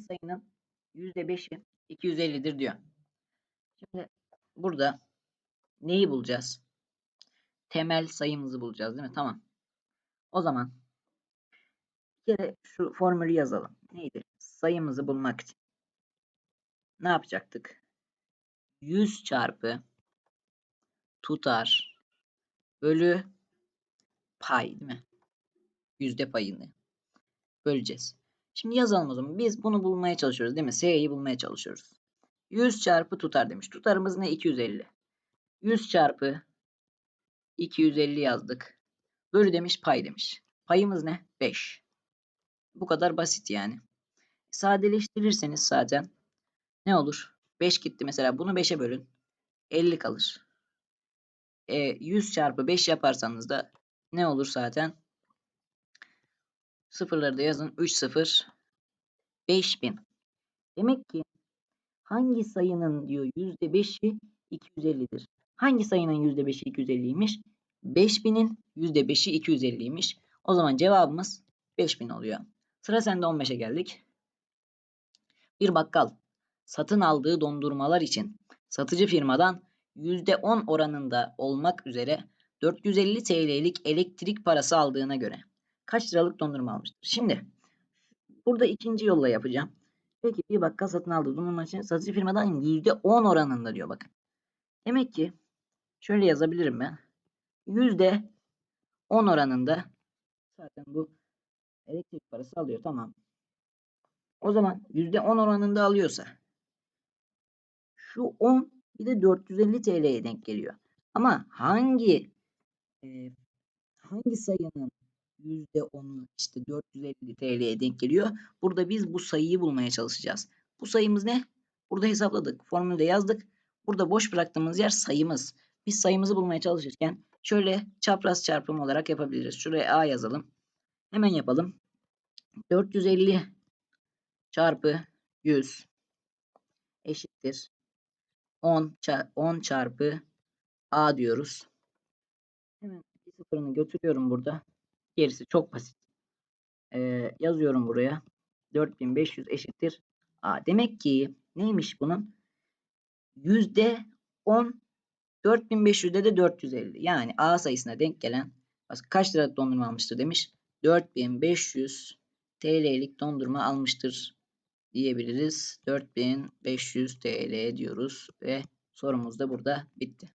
sayının %5'i 250'dir diyor. Şimdi burada neyi bulacağız? Temel sayımızı bulacağız değil mi? Tamam. O zaman bir kere şu formülü yazalım. Neydi? Sayımızı bulmak için. Ne yapacaktık? 100 çarpı tutar bölü pay değil mi? Yüzde payını böleceğiz. Şimdi yazalım o zaman. Biz bunu bulmaya çalışıyoruz değil mi? S'yi bulmaya çalışıyoruz. 100 çarpı tutar demiş. Tutarımız ne? 250. 100 çarpı 250 yazdık. Bölü demiş pay demiş. Payımız ne? 5. Bu kadar basit yani. Sadeleştirirseniz zaten ne olur? 5 gitti mesela. Bunu 5'e bölün. 50 kalır. E, 100 çarpı 5 yaparsanız da ne olur zaten? Sıfırları da yazın. 3 sıfır 5000. Demek ki hangi sayının diyor %5'i 250'dir. Hangi sayının %5'i 250'ymiş? 5000'in %5'i 250'ymiş. O zaman cevabımız 5000 oluyor. Sıra sende 15'e geldik. Bir bakkal satın aldığı dondurmalar için satıcı firmadan %10 oranında olmak üzere 450 TL'lik elektrik parası aldığına göre kaç liralık dondurma almıştır? Şimdi burada ikinci yolla yapacağım. Peki bir bakkal satın aldığı dondurma için satıcı firmadan %10 oranında diyor bakın. Demek ki şöyle yazabilirim ben. %10 oranında zaten bu elektrik parası alıyor tamam. O zaman %10 oranında alıyorsa şu 10 bir de 450 TL'ye denk geliyor. Ama hangi e, hangi sayının %10'u işte 450 TL'ye denk geliyor? Burada biz bu sayıyı bulmaya çalışacağız. Bu sayımız ne? Burada hesapladık. Formülde yazdık. Burada boş bıraktığımız yer sayımız. Biz sayımızı bulmaya çalışırken şöyle çapraz çarpım olarak yapabiliriz. Şuraya A yazalım. Hemen yapalım. 450 çarpı 100 eşittir 10, 10 çarpı A diyoruz. Hemen sıfırını götürüyorum burada. Gerisi çok basit. Ee, yazıyorum buraya. 4500 eşittir A. Demek ki neymiş bunun? Yüzde 10 4500'de de 450. Yani A sayısına denk gelen kaç lira dondurma almıştır demiş. 4500 TL'lik dondurma almıştır diyebiliriz. 4500 TL diyoruz ve sorumuz da burada bitti.